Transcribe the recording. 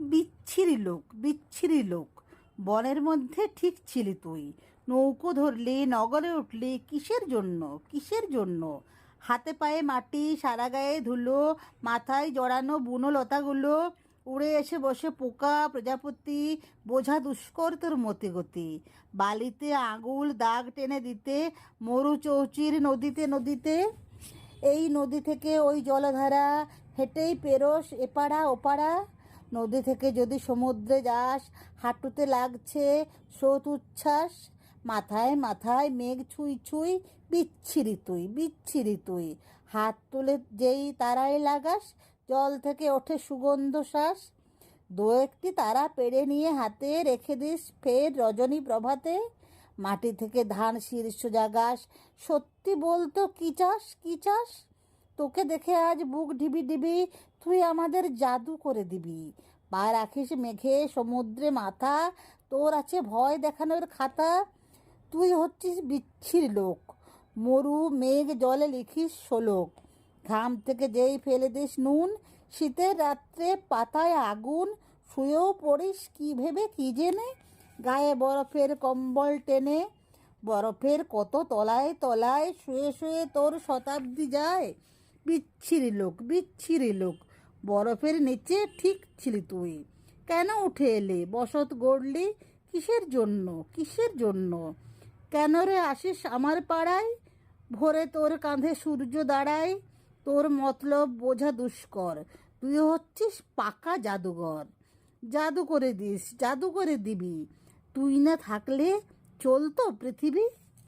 বিচ্ছিরি লোক বিচ্ছিরি লোক। বনের মধ্যে ঠিক ছিলি তুই। নৌকো ধরলি, নগরে উঠলি কিসের জন্য কিসের জন্য? হাতে পায়ে মাটি, সারা গায়ে ধুলো, মাথায় জড়ানো বুনো লতাগুলো, উড়ে এসে বসে পোকা, প্রজাপতি, বোঝা দুষ্কর তোর মতি গতি বালিতে আঙুল, দাগ টেনে দিতে, মরু চৌচির নদীতে নদীতে, এই নদী থেকে ওই জলধারা, হেঁটেই পেরোস, এপাড়া ওপাড়া নদী থেকে যদি সমুদ্রে যাস, হাঁটুতে লাগছে স্রোত উচ্ছ্বাস, মাথায় মাথায় মেঘ ছুঁই ছুঁই, বিচ্ছিরি তুই বিচ্ছিরি তুই। হাত তুলে যেই তারায় লাগাস, জল থেকে ওঠে সুগন্ধ শ্বাস। দু একটি তারা পেড়ে নিয়ে হাতে রেখে দিস ফের রজনী প্রভাতে। মাটি থেকে ধান শীর্ষ জাগাস, সত্যি বলতো কী চাস কী চাস? তোকে দেখে আজ বুক ডিবি ডিবি তুই আমাদের জাদু করে দিবি। পা রাখিস মেঘে সমুদ্রে মাথা, তোর আছে ভয় দেখানোর খাতা। তুই হচ্ছিস বিচ্ছির লোক, মরু মেঘ জলে লিখিস শোলক। ঘাম থেকে যেই ফেলে দিস নুন, শীতের রাত্রে পাতায় আগুন, শুয়েও পড়িস কি ভেবে কি জেনে? গায়ে বরফের কম্বল টেনে, বরফের কত তলায় তলায় শুয়ে শুয়ে তোর শতাব্দী যায়। বিচ্ছিরি লোক বিচ্ছিরি লোক। বরফের নিচে ঠিক ছিলি তুই। কেন উঠে এলে? বসত গড়লি কিসের জন্য? কিসের জন্য? কেন রে আসিস আমার পাড়ায়? ভোরে তোর কাঁধে সূর্য দাঁড়ায়। তোর মতলব বোঝা দুষ্কর। তুই হচ্ছিস পাকা জাদুঘর। জাদু করে দিস, জাদু করে দিবি। তুই না থাকলে চলতো পৃথিবী?